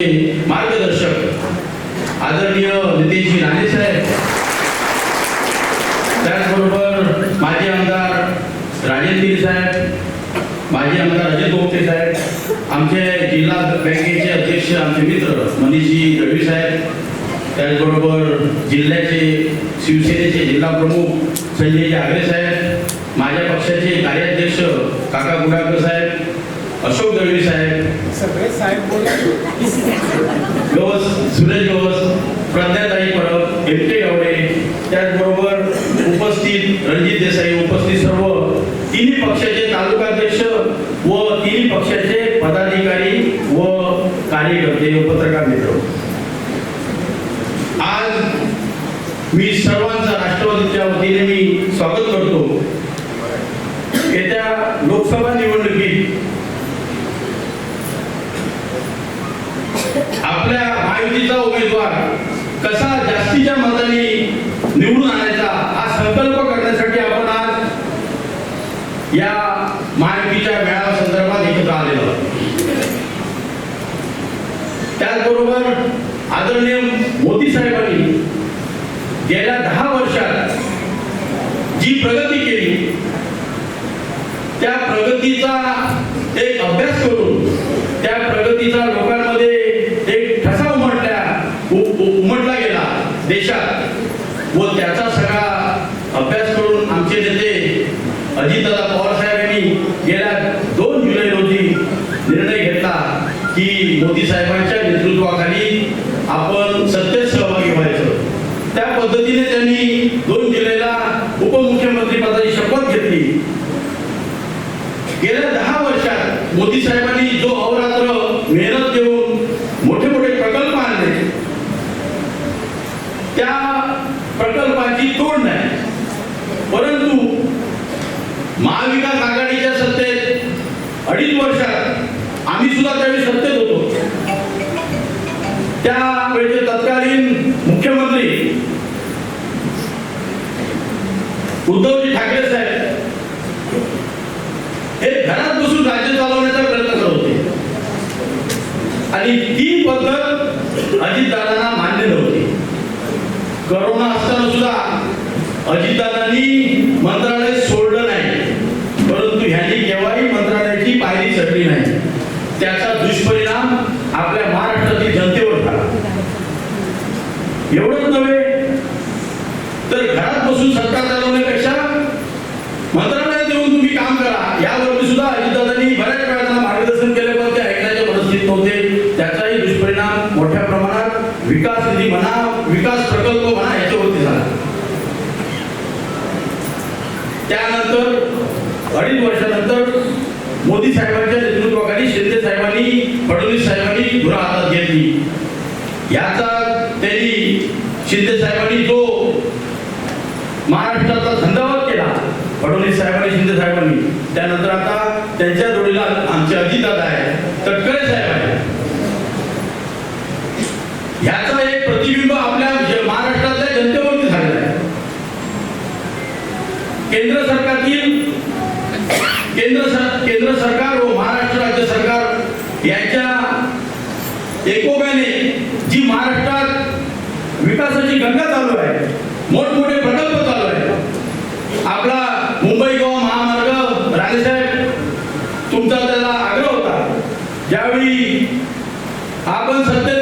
मार्गदर्शक आदरणीय नितीनजी राणे साहेब. त्याचबरोबर माजी आमदार राजेंद्र साहेब माजी आमदार अजित गोपते साहेब आमचे जिल्हा बँकेचे अध्यक्ष आमचे मित्र मनीषजी दळवी साहेब त्याचबरोबर जिल्ह्याचे शिवसेनेचे जिल्हा प्रमुख संजयजी आगरे साहेब माझ्या पक्षाचे कार्याध्यक्ष काका गुडाकर साहेब अशोक दळवी साहेब. सगळे साहेब गवस सुरेश गवस प्रज्ञाताई परब के गावडे त्याचबरोबर उपस्थित रणजित देसाई उपस्थित सर्व तिन्ही पक्षाचे तालुकाध्यक्ष व तिन्ही पक्षाचे पदाधिकारी व कार्यकर्ते व पत्रकार मित्र. आज मी सर्वांचा राष्ट्रवादीच्या वतीने मी स्वागत करतो. येत्या लोकसभा निवडणुकीत आपल्या महायुतीचा उमेदवार कसा जास्तीच्या मताने निवडून आणायचा हा संकल्प करण्यासाठी आपण आज या महायुतीच्या मेळाव्या संदर्भात एकत्र आलेलो त्याचबरोबर आदरणीय मोदी साहेबांनी गेल्या दहा वर्षात जी प्रगती केली त्या प्रगतीचा एक अभ्यास करून त्या प्रगतीचा लोकांना एक ठसा उमटल्या उ- उ- उमटला गेला देशात व त्याचा सगळा अभ्यास करून नेते अजितदादा पवार साहेब यांनी गेल्या दोन जुलै रोजी निर्णय घेतला की मोदी साहेबांच्या नेतृत्वाखाली आपण सत्तेत सहभागी व्हायचं. त्या पद्धतीने त्यांनी दोन जुलैला उपमुख्यमंत्री पदाची शपथ घेतली. गेल्या दहा वर्षात मोदी साहेबांनी जो अहोरात्र मेहनत देऊन मोठे मोठे प्रकल्प आणले त्या प्रकल्पाची तोड नाही परंतु महाविकास आघाडीच्या सत्तेत अडीच वर्षात आम्ही सुद्धा त्यावेळी सत्तेत होतो. त्यावेळेचे तत्कालीन मुख्यमंत्री उद्धवजी ठाकरे साहेब हे घरात बसून राज्य चालवण्याचा प्रयत्न करत होते. आणि ती पद्धत अजितदादांना मान्य नव्हती. करोना असताना सुद्धा अजितदादांनी मंत्रालय सोडलं नाही परंतु ह्यांनी केव्हाही मंत्रालयाची पायरी चढली नाही त्याचा दुष्परिणाम आपल्या महाराष्ट्रातील जनतेवर झाला एवढंच नव्हे तर घरात बसून सरकार चालवण्यापेक्षा मंत्रालयात येऊन तुम्ही काम करा यावरती सुद्धा अजितदादांनी बऱ्याच वेळा त्यांना मार्गदर्शन केले पण ते ऐकण्याच्या मनस्थित नव्हते त्याचाही दुष्परिणाम मोठ्या प्रमाणात विकास निधी म्हणा विकास प्रकल्प म्हणा याच्यावरती झाला. त्यानंतर अडीच वर्षानंतर मोदी साहेबांच्या नेतृत्वाखाली शिंदे साहेबांनी फडणवीस साहेबांनी धुरा हातात घेतली. याचा त्यांनी शिंदे साहेबांनी जो महाराष्ट्राचा धंदावर केला फडणवीस साहेबांनी शिंदे साहेबांनी त्यानंतर आता त्यांच्या जोडीला आमचे अजितदादा आहे तटकरे साहेब आहे ह्याचा एक म्हणजे प्रतिबिंब आपल्या महाराष्ट्रातल्या जनतेवरती झालेला आहे. केंद्र सरकारतील केंद्र केंद्र सरकार व महाराष्ट्र राज्य सरकार यांच्या एकोप्याने जी महाराष्ट्रात विकासाची गंगा चालू आहे मोठमोठे प्रकल्प चालू आहे आपला मुंबई गोवा महामार्ग राजेसाहेब तुमचा त्याला आग्रह होता. ज्यावेळी आपण सत्तेत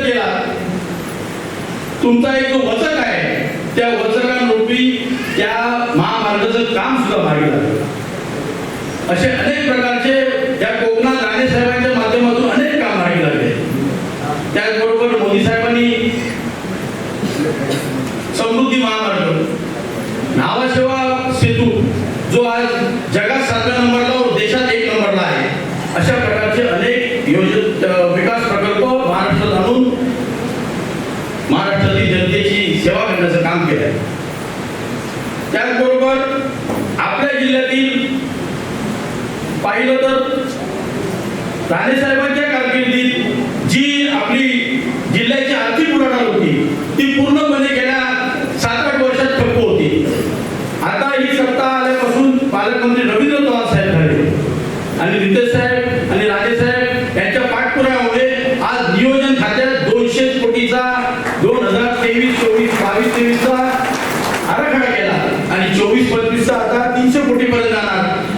तुमचा एक जो वचक आहे त्या वचकांरूपी त्या महामार्गाचं काम सुद्धा भागी लागलं असे अनेक प्रकारचे या कोकणात राणे साहेबांच्या माध्यमातून अनेक काम मागे लागले त्याचबरोबर मोदी साहेबांनी समृद्धी महामार्ग नावाशेवा सेतू जो आज जगात सातव्या नंबरला व देशात एक नंबरला आहे अशा प्रकारचे अनेक योज अ, विकास प्रकल्प महाराष्ट्रात आणून महाराष्ट्रातील जनतेची सेवा करण्याचं काम केलं आहे. त्याचबरोबर आपल्या जिल्ह्यातील पाहिलं तर राणेसाहेबांच्या कारकिर्दीत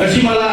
encima la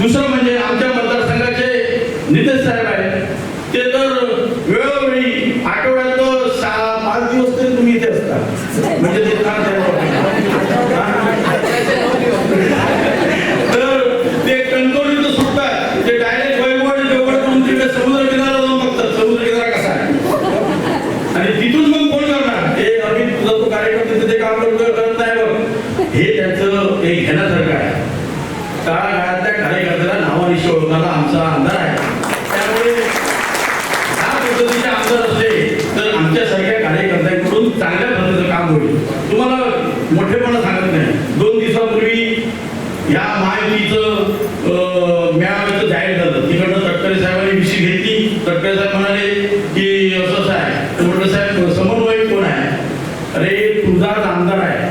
दुसरं म्हणजे आमच्या मतदारसंघाचे नितेश साहेब आहे ते तर वेळोवेळी आठवड्यात सहा पाच दिवस तरी तुम्ही इथे असता. म्हणजे ते तर ते ते डायरेक्ट डोकड करून समुद्र किनारा बघतात. समुद्र किनारा कसा आहे? आणि तिथून हे कार्यक्रम तिथे ते काम करत नाही बघ. हे त्यांचं एक घेण्यासारखं आहे. कारण कोणाला आमचा आमदार आहे. त्यामुळे ह्या पद्धतीचे आमदार असले तर आमच्यासारख्या कार्यकर्त्यांकडून चांगल्या पद्धतीचं काम होईल. तुम्हाला मोठेपणा सांगत नाही. दोन दिवसापूर्वी या माहितीचं मेळाव्याचं जाहीर झालं. तिकडनं तटकरे साहेबांनी विषय घेतली. तटकरे साहेब म्हणाले की असं असं आहे. म्हटलं साहेब समन्वय कोण आहे? अरे तुझाच आमदार आहे.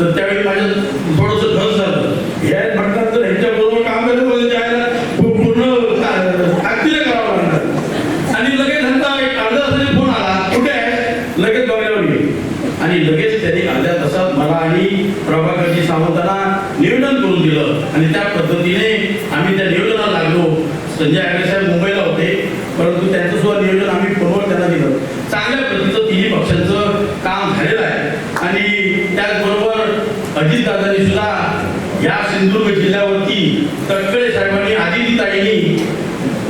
तर त्यावेळी माझं थोडंसं घर झालं. या म्हणतात तर ह्यांच्याबरोबर काम करत जायला आणि त्या पद्धतीने आम्ही त्या नियोजनाला लागलो. संजय आगरे साहेब मुंबईला होते. परंतु त्यांचं सुद्धा नियोजन आम्ही फोनवर त्यांना दिलं. चांगल्या पद्धतीचं तिन्ही पक्षांचं काम झालेलं आहे. आणि त्याचबरोबर अजितदादांनी सुद्धा या सिंधुदुर्ग जिल्ह्यावरती तटकळे साहेबांनी आदितीताईंनी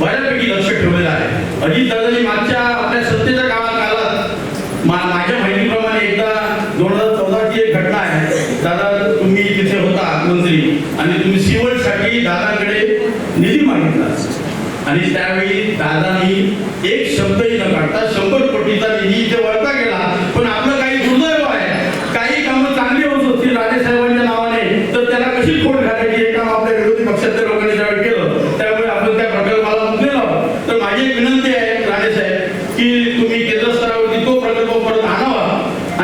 बऱ्यापैकी लक्ष ठेवलेलं आहे. अजितदादांनी मागच्या आपल्या सत्तेच्या काळात काळात मा- माझ्या माहितीप्रमाणे एकदा दोन हजार चौदाची एक घटना आहे दादा तुम्ही तिथे होता मंत्री आणि तुम्ही सिवलसाठी दादाकडे निधी मागितला आणि त्यावेळी दादानी एक शब्दही न काढता शंभर कोटीचा निधी इथे वळता गेला पण आपलं काही दुर्दैव आहे. काही कामं चांगली होत होती राजे साहेबांच्या नावाने तर त्याला कशी खोड घालायची हे काम आपल्या विरोधी पक्षातल्या लोकांनी त्यावेळी केलं त्यामुळे आपण त्या प्रकल्पाला मुकलेलो तर माझी एक विनंती आहे राजे साहेब की तुम्ही केंद्र स्तरावरती तो प्रकल्प परत आणावा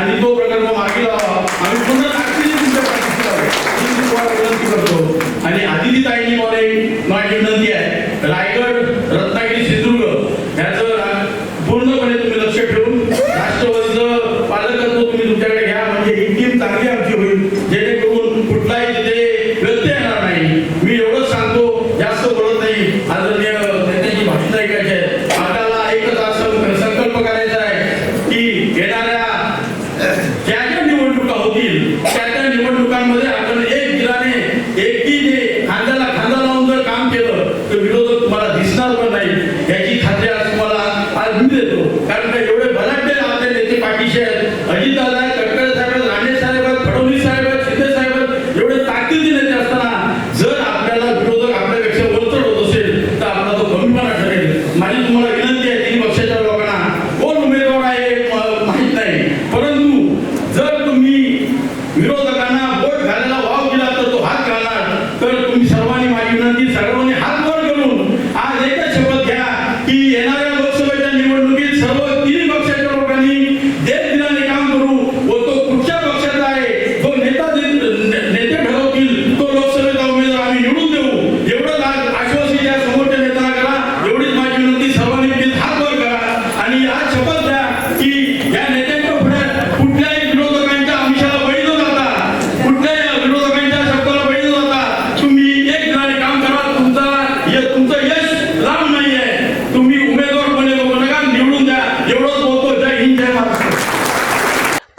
आणि तो प्रकल्प मागे लावा. आम्ही पुन्हा तुमच्या विनंती करतो. आणि आदिती ताईंनी मला एक माझी विनंती आहे रायगड रत्नागिरी सिंधुदुर्ग ह्याचं रा- पूर्णपणे तुम्ही लक्ष ठेवून राष्ट्रवादीचं पालकत्व तुम्ही तुमच्याकडे घ्या म्हणजे ही टीम चांगली आमची होईल जेणेकरून कुठलाही तिथे व्यत्यय येणार नाही मी एवढंच सांगतो जास्त बोलत नाही आदरणीय नेत्याची भाषण ऐकायची आहे आपल्याला एकच असं संकल्प करायचा आहे की येणाऱ्या ज्या ज्या निवडणुका होतील त्या त्या निवडणुकांमध्ये आपण एक दिलाने एकटीने खांद्याला खांदा लावून जर काम केलं तर विरोधक तुम्हाला दिसणार पण नाही याची खात्री आज तुम्हाला आज मी देतो कारण का एवढे भलाटे आपले नेते पाठीशी आहेत. अजितदादा आहेत साहेब राणे साहेब आहेत फडणवीस साहेब आहेत शिंदे साहेब आहेत एवढे ताकदीचे नेते असताना जर आपल्याला विरोधक आपल्यापेक्षा वरचढ होत असेल तर आपला तो कमीपणा ठरेल. माझी तुम्हाला विनंती आहे तिन्ही पक्षाच्या लोकांना. कोण उमेदवार आहे माहीत माहीत नाही. परंतु जर तुम्ही विरोधकांना वोट घालायला वाव दिला तर तो हात घालणार तर तुम्ही सर्वांनी माझी विनंती सर्वांनी हात वर करून आज एकच शपथ घ्या की येणाऱ्या लोकसभेच्या निवडणुकीत सर्व तिन्ही पक्षाच्या लोकांनी देश दिलाने काम करू व तो कुठच्या पक्षाचा आहे जो नेता दे- ने- नेते ठरवतील तो लोकसभेचा उमेदवार आम्ही निवडून देऊ एवढंच आज आश्वासन या समोरच्या नेत्यांना करा एवढीच माझी विनंती सर्वांनी प्लीज हात वर करा आणि आज शपथ घ्या की या नेत्यांच्या पुढे कुठल्याही विरोधकांच्या आमिषाला बळी न जाता कुठल्याही विरोधकांच्या शब्दाला बळी न जाता तुम्ही एक दिलाने काम करा तुमचा य- तुमचं यश लांब नाही आहे तुम्ही उमेदवार कोणी बघू नका निवडून द्या एवढंच बोलतो जय हिंद जय महाराष्ट्र